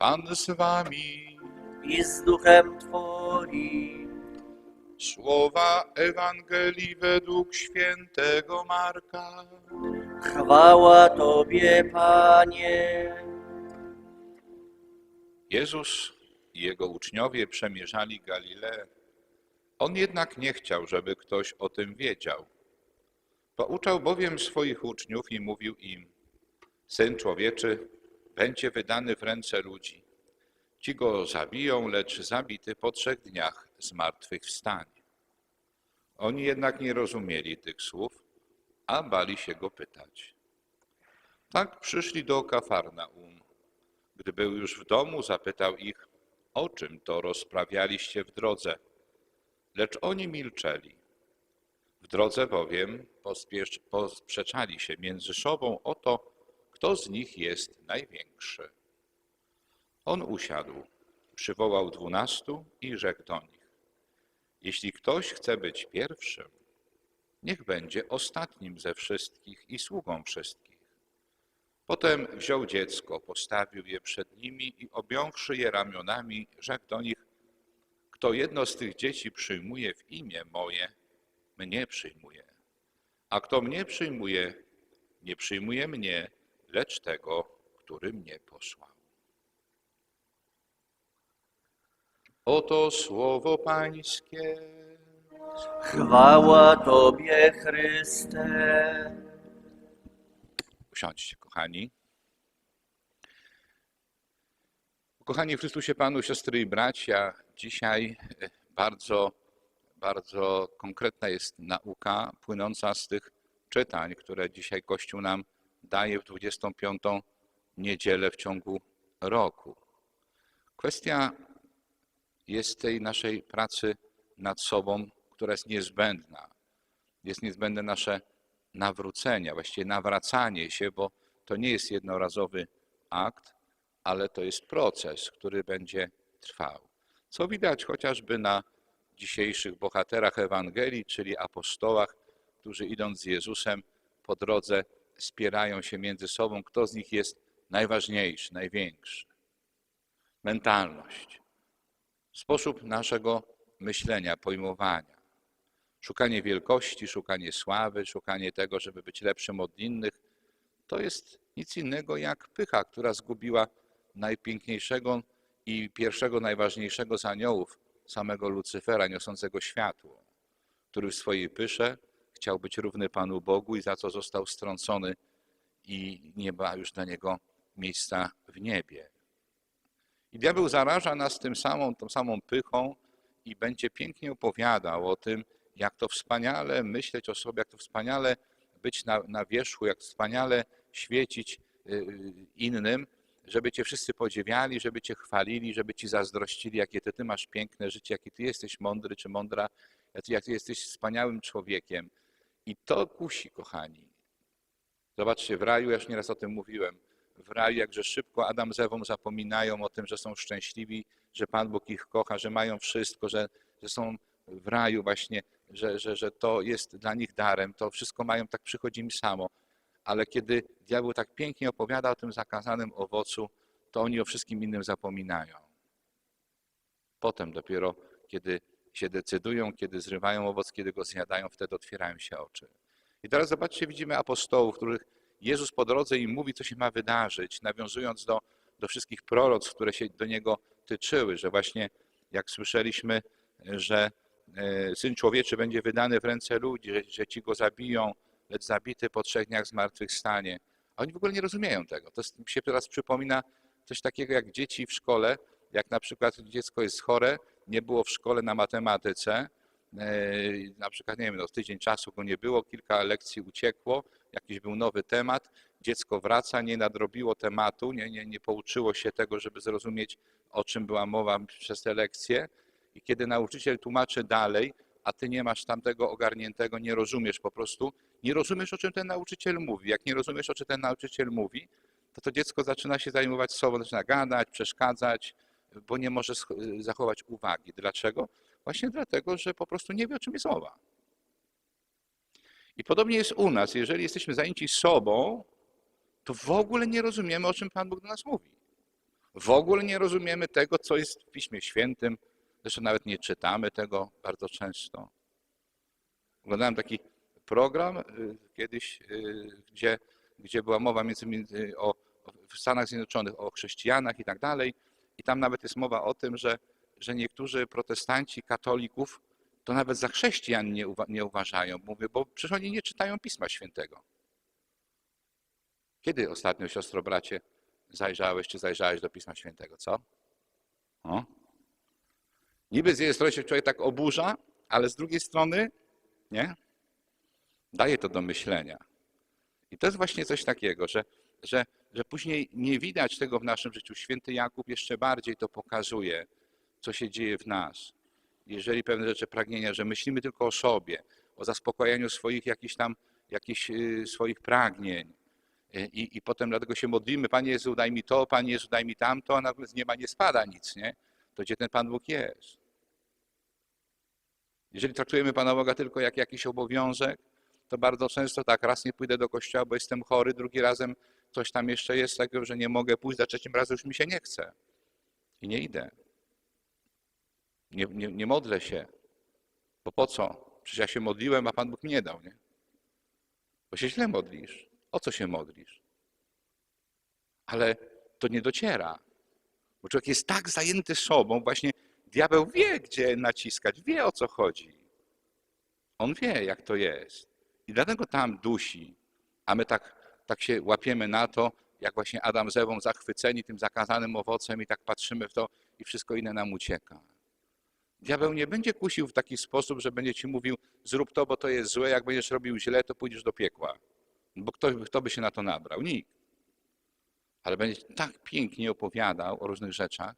Pan z wami. i z duchem Twoim. Słowa Ewangelii według świętego Marka. Chwała Tobie, Panie. Jezus i jego uczniowie przemierzali Galileę. On jednak nie chciał, żeby ktoś o tym wiedział. Pouczał bowiem swoich uczniów i mówił im: Syn człowieczy będzie wydany w ręce ludzi. Ci go zabiją, lecz zabity po trzech dniach zmartwychwstanie. Oni jednak nie rozumieli tych słów, a bali się go pytać. Tak przyszli do Kafarnaum. Gdy był już w domu, zapytał ich, o czym to rozprawialiście w drodze. Lecz oni milczeli. W drodze bowiem posprzeczali się między sobą o to, kto z nich jest największy. On usiadł, przywołał dwunastu i rzekł do nich: Jeśli ktoś chce być pierwszym, niech będzie ostatnim ze wszystkich i sługą wszystkich. Potem wziął dziecko, postawił je przed nimi i objąwszy je ramionami, rzekł do nich: Kto jedno z tych dzieci przyjmuje w imię moje, mnie przyjmuje. A kto mnie przyjmuje, nie przyjmuje mnie, lecz tego, który mnie posłał. Oto słowo Pańskie. Chwała Tobie, Chryste. Usiądźcie, kochani. Kochani w Chrystusie Panu, siostry i bracia, dzisiaj bardzo, bardzo konkretna jest nauka płynąca z tych czytań, które dzisiaj Kościół nam daje w 25. niedzielę w ciągu roku. Kwestia jest tej naszej pracy nad sobą, która jest niezbędna. Jest niezbędne nasze nawrócenia, właściwie nawracanie się, bo to nie jest jednorazowy akt, ale to jest proces, który będzie trwał. Co widać chociażby na dzisiejszych bohaterach Ewangelii, czyli apostołach, którzy idąc z Jezusem po drodze spierają się między sobą, kto z nich jest najważniejszy, największy. Mentalność, sposób naszego myślenia, pojmowania. Szukanie wielkości, szukanie sławy, szukanie tego, żeby być lepszym od innych, to jest nic innego jak pycha, która zgubiła najpiękniejszego i pierwszego, najważniejszego z aniołów, samego Lucyfera, niosącego światło, który w swojej pysze chciał być równy Panu Bogu i za co został strącony i nie ma już dla niego miejsca w niebie. I diabeł zaraża nas tym samą, tą samą pychą i będzie pięknie opowiadał o tym, jak to wspaniale myśleć o sobie, jak to wspaniale być na, na wierzchu, jak wspaniale świecić y, y, innym, żeby cię wszyscy podziwiali, żeby cię chwalili, żeby ci zazdrościli, jakie ty, ty masz piękne życie, jaki ty jesteś mądry czy mądra, jak ty jesteś wspaniałym człowiekiem. I to kusi, kochani. Zobaczcie, w raju, ja już nieraz o tym mówiłem, w raju, jakże szybko Adam z Ewą zapominają o tym, że są szczęśliwi, że Pan Bóg ich kocha, że mają wszystko, że, że są w raju właśnie, że, że, że to jest dla nich darem, to wszystko mają, tak przychodzi mi samo. Ale kiedy diabeł tak pięknie opowiada o tym zakazanym owocu, to oni o wszystkim innym zapominają. Potem dopiero, kiedy się decydują, kiedy zrywają owoc, kiedy go zjadają, wtedy otwierają się oczy. I teraz zobaczcie, widzimy apostołów, których Jezus po drodze im mówi, co się ma wydarzyć, nawiązując do, do wszystkich proroc, które się do niego tyczyły, że właśnie jak słyszeliśmy, że e, Syn Człowieczy będzie wydany w ręce ludzi, że, że ci go zabiją, lecz zabity po trzech dniach zmartwychwstanie. A oni w ogóle nie rozumieją tego. To mi się teraz przypomina coś takiego jak dzieci w szkole, jak na przykład dziecko jest chore, nie było w szkole na matematyce, na przykład, nie wiem, no, tydzień czasu go nie było, kilka lekcji uciekło, jakiś był nowy temat, dziecko wraca, nie nadrobiło tematu, nie, nie, nie pouczyło się tego, żeby zrozumieć, o czym była mowa przez te lekcje. I kiedy nauczyciel tłumaczy dalej, a ty nie masz tamtego ogarniętego, nie rozumiesz po prostu, nie rozumiesz, o czym ten nauczyciel mówi. Jak nie rozumiesz, o czym ten nauczyciel mówi, to to dziecko zaczyna się zajmować sobą, zaczyna gadać, przeszkadzać, bo nie może zachować uwagi. Dlaczego? Właśnie dlatego, że po prostu nie wie, o czym jest mowa. I podobnie jest u nas. Jeżeli jesteśmy zajęci sobą, to w ogóle nie rozumiemy, o czym Pan Bóg do nas mówi. W ogóle nie rozumiemy tego, co jest w Piśmie Świętym. Zresztą nawet nie czytamy tego bardzo często. Oglądałem taki program y, kiedyś, y, gdzie, gdzie była mowa między o, w Stanach Zjednoczonych o chrześcijanach i tak dalej. I tam nawet jest mowa o tym, że, że niektórzy protestanci, katolików to nawet za chrześcijan nie, uwa- nie uważają. Mówię, bo przecież oni nie czytają Pisma Świętego. Kiedy ostatnio, siostro, bracie, zajrzałeś czy zajrzałeś do Pisma Świętego, co? O? Niby z jednej strony się człowiek tak oburza, ale z drugiej strony, nie? Daje to do myślenia. I to jest właśnie coś takiego, że, że, że później nie widać tego w naszym życiu. Święty Jakub jeszcze bardziej to pokazuje, co się dzieje w nas. Jeżeli pewne rzeczy, pragnienia, że myślimy tylko o sobie, o zaspokojeniu swoich jakichś tam, jakichś y, swoich pragnień. Y, I, I potem dlatego się modlimy, Panie Jezu, daj mi to, Panie Jezu, daj mi tamto, a nagle z nieba nie spada nic, nie? To gdzie ten Pan Bóg jest? Jeżeli traktujemy Pana Boga tylko jak jakiś obowiązek, to bardzo często tak, raz nie pójdę do kościoła, bo jestem chory, drugi razem coś tam jeszcze jest takiego, że nie mogę pójść, za trzecim razem już mi się nie chce. I nie idę. Nie, nie, nie modlę się. Bo po co? Przecież ja się modliłem, a Pan Bóg mi nie dał, nie? Bo się źle modlisz. O co się modlisz? Ale to nie dociera. Bo człowiek jest tak zajęty sobą, właśnie diabeł wie, gdzie naciskać, wie o co chodzi. On wie, jak to jest. I dlatego tam dusi, a my tak, tak się łapiemy na to, jak właśnie Adam z Ewą zachwyceni tym zakazanym owocem i tak patrzymy w to i wszystko inne nam ucieka. Diabeł nie będzie kusił w taki sposób, że będzie ci mówił, zrób to, bo to jest złe, jak będziesz robił źle, to pójdziesz do piekła. Bo kto, kto by się na to nabrał? Nikt. Ale będzie tak pięknie opowiadał o różnych rzeczach,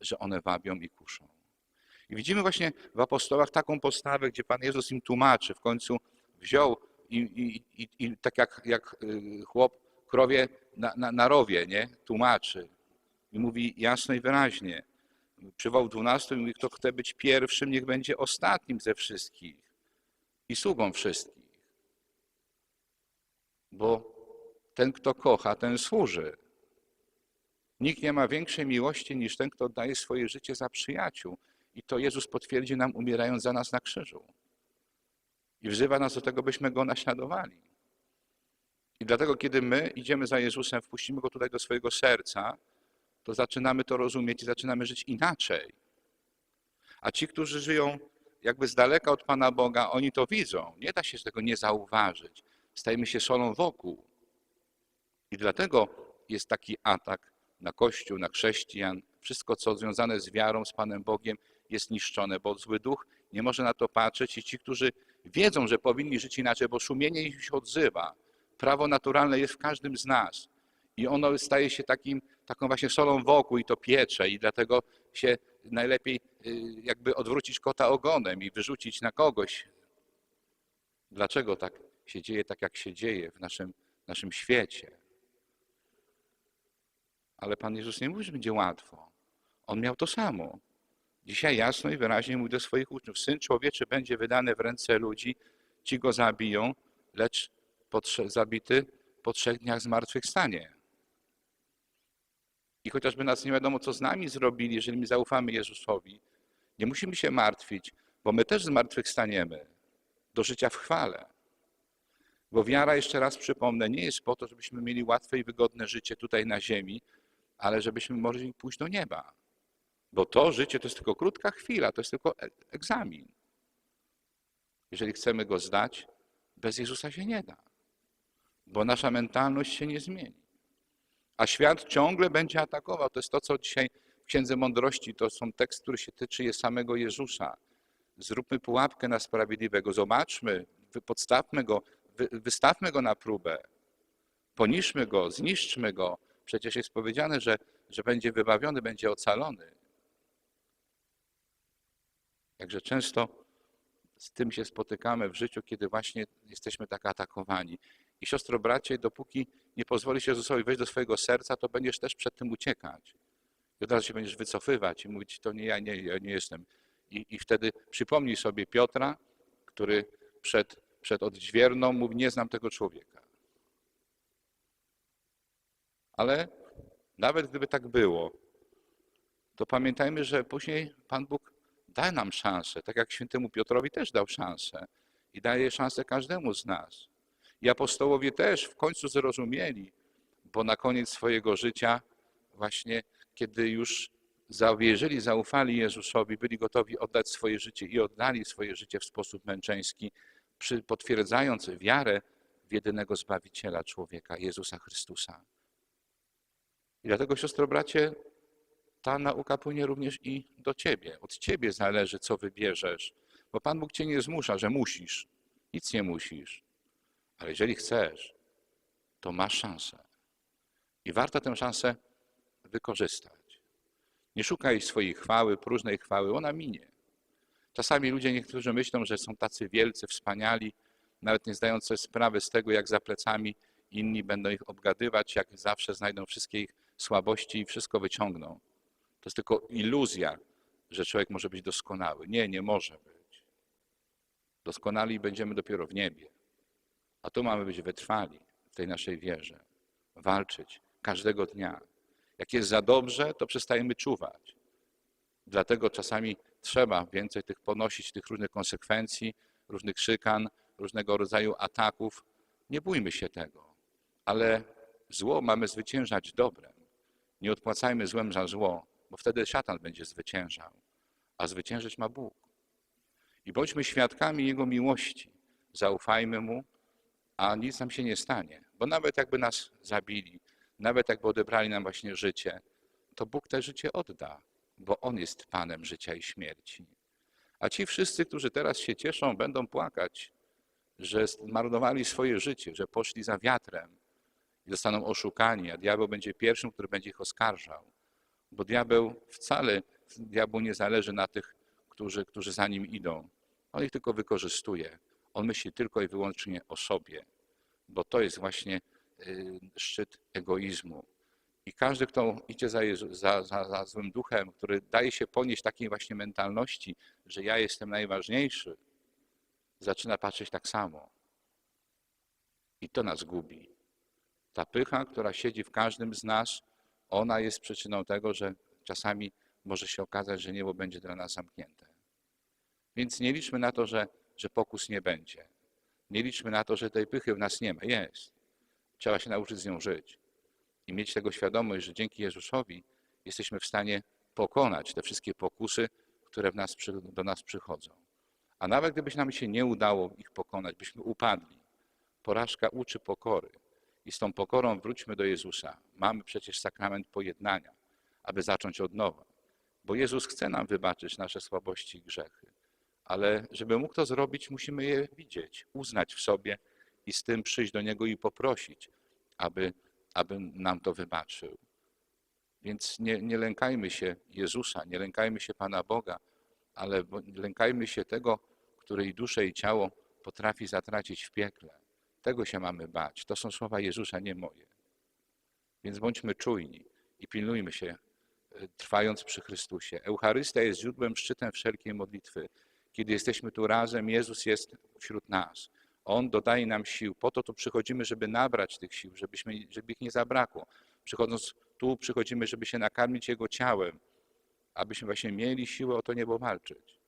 że one wabią i kuszą. I widzimy właśnie w apostołach taką postawę, gdzie Pan Jezus im tłumaczy, w końcu wziął i, i, i, tak jak, jak y, chłop krowie na, na, na rowie, nie? Tłumaczy. I mówi jasno i wyraźnie. Przywołał dwunastu i mówi, kto chce być pierwszym, niech będzie ostatnim ze wszystkich i sługą wszystkich. Bo ten, kto kocha, ten służy. Nikt nie ma większej miłości niż ten, kto daje swoje życie za przyjaciół. I to Jezus potwierdzi nam, umierając za nas na krzyżu. I wzywa nas do tego, byśmy Go naśladowali. I dlatego, kiedy my idziemy za Jezusem, wpuścimy Go tutaj do swojego serca, to zaczynamy to rozumieć i zaczynamy żyć inaczej. A ci, którzy żyją jakby z daleka od Pana Boga, oni to widzą. Nie da się tego nie zauważyć. Stajemy się solą wokół. I dlatego jest taki atak na Kościół, na chrześcijan. Wszystko, co związane z wiarą, z Panem Bogiem, jest niszczone, bo zły duch nie może na to patrzeć i ci, którzy wiedzą, że powinni żyć inaczej, bo sumienie ich się odzywa. Prawo naturalne jest w każdym z nas i ono staje się takim, taką właśnie solą wokół i to piecze i dlatego się najlepiej y, jakby odwrócić kota ogonem i wyrzucić na kogoś. Dlaczego tak się dzieje, tak jak się dzieje w naszym, naszym świecie? Ale Pan Jezus nie mówi, że będzie łatwo. On miał to samo. Dzisiaj jasno i wyraźnie mówi do swoich uczniów, Syn Człowieczy będzie wydany w ręce ludzi, ci go zabiją, lecz po zabity po trzech dniach zmartwychwstanie. I chociażby nas nie wiadomo, co z nami zrobili, jeżeli my zaufamy Jezusowi, nie musimy się martwić, bo my też zmartwychwstaniemy do życia w chwale. Bo wiara, jeszcze raz przypomnę, nie jest po to, żebyśmy mieli łatwe i wygodne życie tutaj na ziemi, ale żebyśmy mogli pójść do nieba. Bo to życie to jest tylko krótka chwila, to jest tylko e- egzamin. Jeżeli chcemy go zdać, bez Jezusa się nie da, bo nasza mentalność się nie zmieni. A świat ciągle będzie atakował. To jest to, co dzisiaj w Księdze Mądrości, to są tekst, który się tyczy samego Jezusa. Zróbmy pułapkę na sprawiedliwego, zobaczmy, podstawmy go, wy- wystawmy go na próbę, poniszmy go, zniszczmy go. Przecież jest powiedziane, że, że będzie wybawiony, będzie ocalony. Jakże często z tym się spotykamy w życiu, kiedy właśnie jesteśmy tak atakowani. I siostro, bracie, dopóki nie pozwolisz Jezusowi wejść do swojego serca, to będziesz też przed tym uciekać. I od razu się będziesz wycofywać i mówić, to nie ja, nie, ja nie jestem. I, I wtedy przypomnij sobie Piotra, który przed, przed odźwierną mówi, nie znam tego człowieka. Ale nawet gdyby tak było, to pamiętajmy, że później Pan Bóg da nam szansę, tak jak świętemu Piotrowi też dał szansę i daje szansę każdemu z nas. I apostołowie też w końcu zrozumieli, bo na koniec swojego życia, właśnie kiedy już zawierzyli, zaufali Jezusowi, byli gotowi oddać swoje życie i oddali swoje życie w sposób męczeński, potwierdzając wiarę w jedynego Zbawiciela człowieka, Jezusa Chrystusa. I dlatego, siostro, bracie, ta nauka płynie również i do ciebie. Od ciebie zależy, co wybierzesz, bo Pan Bóg cię nie zmusza, że musisz. Nic nie musisz. Ale jeżeli chcesz, to masz szansę. I warto tę szansę wykorzystać. Nie szukaj swojej chwały, próżnej chwały, ona minie. Czasami ludzie niektórzy myślą, że są tacy wielcy, wspaniali, nawet nie zdając sobie sprawy z tego, jak za plecami inni będą ich obgadywać, jak zawsze znajdą wszystkie ich słabości i wszystko wyciągną. To jest tylko iluzja, że człowiek może być doskonały. Nie, nie może być. Doskonali będziemy dopiero w niebie. A tu mamy być wytrwali w tej naszej wierze. Walczyć każdego dnia. Jak jest za dobrze, to przestajemy czuwać. Dlatego czasami trzeba więcej tych ponosić, tych różnych konsekwencji, różnych szykan, różnego rodzaju ataków. Nie bójmy się tego. Ale zło mamy zwyciężać dobrem. Nie odpłacajmy złem za zło, bo wtedy szatan będzie zwyciężał, a zwyciężyć ma Bóg. I bądźmy świadkami Jego miłości. Zaufajmy Mu, a nic nam się nie stanie. Bo nawet jakby nas zabili, nawet jakby odebrali nam właśnie życie, to Bóg te życie odda, bo On jest Panem życia i śmierci. A ci wszyscy, którzy teraz się cieszą, będą płakać, że zmarnowali swoje życie, że poszli za wiatrem i zostaną oszukani, a diabeł będzie pierwszym, który będzie ich oskarżał. Bo diabeł wcale, diabłu nie zależy na tych, którzy, którzy za nim idą. On ich tylko wykorzystuje. On myśli tylko i wyłącznie o sobie, bo to jest właśnie y, szczyt egoizmu. I każdy, kto idzie za, Jezu, za, za, za złym duchem, który daje się ponieść takiej właśnie mentalności, że ja jestem najważniejszy, zaczyna patrzeć tak samo. I to nas gubi. Ta pycha, która siedzi w każdym z nas, ona jest przyczyną tego, że czasami może się okazać, że niebo będzie dla nas zamknięte. Więc nie liczmy na to, że, że pokus nie będzie. Nie liczmy na to, że tej pychy w nas nie ma. Jest. Trzeba się nauczyć z nią żyć i mieć tego świadomość, że dzięki Jezusowi jesteśmy w stanie pokonać te wszystkie pokusy, które nas, do nas przychodzą. A nawet gdybyś nam się nie udało ich pokonać, byśmy upadli, porażka uczy pokory. I z tą pokorą wróćmy do Jezusa. Mamy przecież sakrament pojednania, aby zacząć od nowa. Bo Jezus chce nam wybaczyć nasze słabości i grzechy. Ale żeby mógł to zrobić, musimy je widzieć, uznać w sobie i z tym przyjść do Niego i poprosić, aby, aby nam to wybaczył. Więc nie, nie lękajmy się Jezusa, nie lękajmy się Pana Boga, ale lękajmy się tego, który i duszę, i ciało potrafi zatracić w piekle. Tego się mamy bać. To są słowa Jezusa, nie moje. Więc bądźmy czujni i pilnujmy się, e, trwając przy Chrystusie. Eucharystia jest źródłem, szczytem wszelkiej modlitwy. Kiedy jesteśmy tu razem, Jezus jest wśród nas. On dodaje nam sił. Po to tu przychodzimy, żeby nabrać tych sił, żebyśmy, żeby ich nie zabrakło. Przychodząc tu, przychodzimy, żeby się nakarmić Jego ciałem, abyśmy właśnie mieli siłę o to niebo walczyć.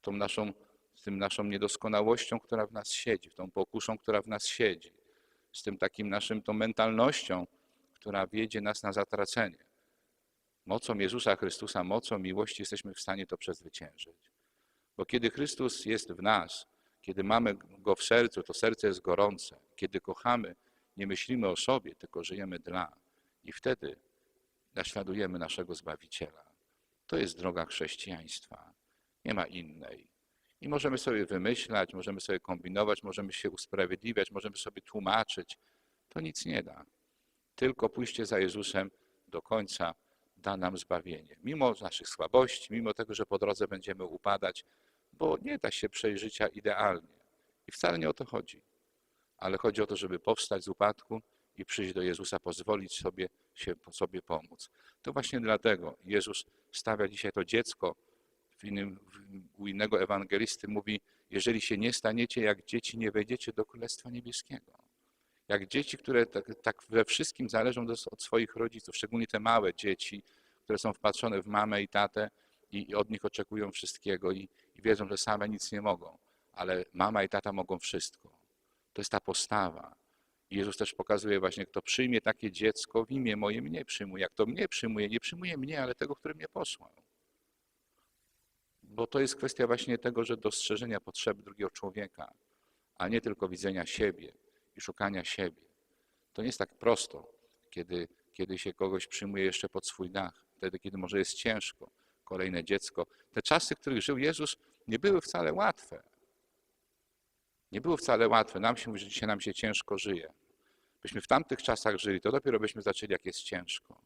Tą naszą, z tym naszą niedoskonałością, która w nas siedzi, tą pokuszą, która w nas siedzi, z tym takim naszym, tą mentalnością, która wiedzie nas na zatracenie. Mocą Jezusa Chrystusa, mocą miłości jesteśmy w stanie to przezwyciężyć. Bo kiedy Chrystus jest w nas, kiedy mamy Go w sercu, to serce jest gorące. Kiedy kochamy, nie myślimy o sobie, tylko żyjemy dla. I wtedy naśladujemy naszego Zbawiciela. To jest droga chrześcijaństwa. Nie ma innej. I możemy sobie wymyślać, możemy sobie kombinować, możemy się usprawiedliwiać, możemy sobie tłumaczyć. To nic nie da. Tylko pójście za Jezusem do końca da nam zbawienie. Mimo naszych słabości, mimo tego, że po drodze będziemy upadać, bo nie da się przejść życia idealnie. I wcale nie o to chodzi. Ale chodzi o to, żeby powstać z upadku i przyjść do Jezusa, pozwolić sobie się sobie pomóc. To właśnie dlatego Jezus stawia dzisiaj to dziecko w innym, u innego ewangelisty mówi, jeżeli się nie staniecie jak dzieci, nie wejdziecie do Królestwa Niebieskiego. Jak dzieci, które tak, tak we wszystkim zależą od swoich rodziców, szczególnie te małe dzieci, które są wpatrzone w mamę i tatę i, i od nich oczekują wszystkiego i, i wiedzą, że same nic nie mogą, ale mama i tata mogą wszystko. To jest ta postawa. I Jezus też pokazuje właśnie, kto przyjmie takie dziecko w imię moje, mnie przyjmuje. Jak to mnie przyjmuje, nie przyjmuje mnie, ale tego, który mnie posłał. Bo to jest kwestia właśnie tego, że dostrzeżenia potrzeby drugiego człowieka, a nie tylko widzenia siebie i szukania siebie. To nie jest tak prosto, kiedy, kiedy się kogoś przyjmuje jeszcze pod swój dach, wtedy, kiedy może jest ciężko, kolejne dziecko. Te czasy, w których żył Jezus, nie były wcale łatwe. Nie było wcale łatwe. Nam się mówi, że dzisiaj nam się ciężko żyje. Byśmy w tamtych czasach żyli, to dopiero byśmy zaczęli, jak jest ciężko.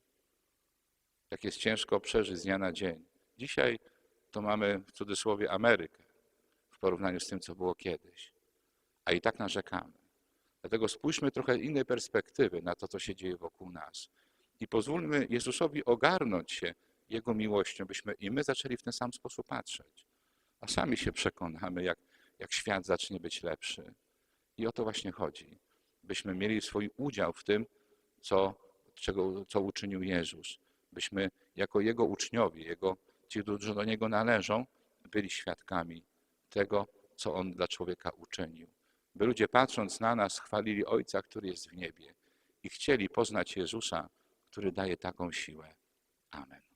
Jak jest ciężko przeżyć z dnia na dzień. Dzisiaj to mamy w cudzysłowie Amerykę w porównaniu z tym, co było kiedyś. A i tak narzekamy. Dlatego spójrzmy trochę innej perspektywy na to, co się dzieje wokół nas. I pozwólmy Jezusowi ogarnąć się Jego miłością, byśmy i my zaczęli w ten sam sposób patrzeć. A sami się przekonamy, jak, jak świat zacznie być lepszy. I o to właśnie chodzi. Byśmy mieli swój udział w tym, co, czego, co uczynił Jezus. Byśmy jako Jego uczniowie, Jego, ci, którzy do Niego należą, byli świadkami tego, co On dla człowieka uczynił. By ludzie patrząc na nas chwalili Ojca, który jest w niebie i chcieli poznać Jezusa, który daje taką siłę. Amen.